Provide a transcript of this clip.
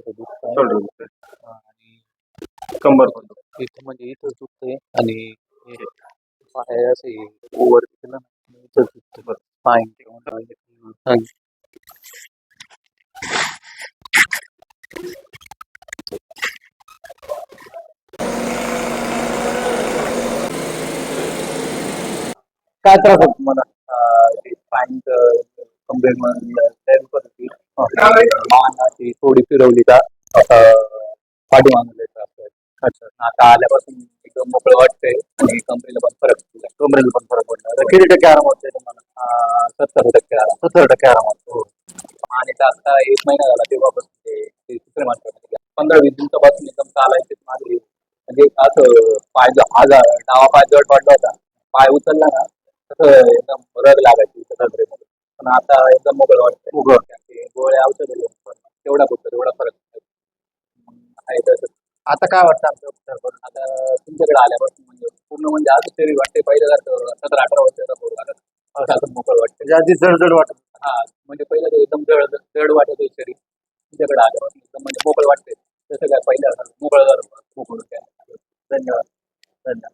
Shoulder दुखतंय shoulder दुखतंय हा, आणि कंबर पण दुखते. इथं म्हणजे इथं दुखतंय आणि हे पाय असे ओव्हर केलं ना इथं दुखतंय पाय हा. काय त्रास होतो तुम्हाला पाय कम्प्लेट मान अशी थोडी फिरवली का? पाठीमागले अच्छा. आता आल्यापासून एकदम मोकळं वाटतंय आणि कंपनीला पण फरक पडला कंपनीला पण फरक पडला किती टक्के आराम वाटतंय तुम्हाला? सत्तर टक्के आराम. सत्तर टक्के आराम वाटतो आणि आता आता एक महिना झाला तेव्हापासून ते ते तिसरे माणसं पंधरा वीस दिवसापासून एकदम चालायचे मागे म्हणजे असं पाय जो- हा जा- डावा पाय जड पडला होता. पाय उचलला ना तसं एकदम रग लागायची सदरेमध्ये पण आता एकदम मोकळं वाटतं वाटतं गोळ्या औषध तेवढा तेवढा फरक आहे. तसं. आता काय वाटतं आमचं उपचार करून आता तुमच्याकडे आल्यापासून म्हणजे पूर्ण म्हणजे असं शरीर वाटते पहिलं जर सतरा अठरा वर्षाचा पोरगा लागत असं मोकळं वाटतं म्हणजे आधी जड जड वाटत हा म्हणजे पहिलं एकदम जड जड वाटत शरीर. तुमच्याकडे आल्यापासून एकदम म्हणजे मोकळं वाटते तसं काय पहिलं मोकळं मोकळं धन्यवाद. धन्यवाद.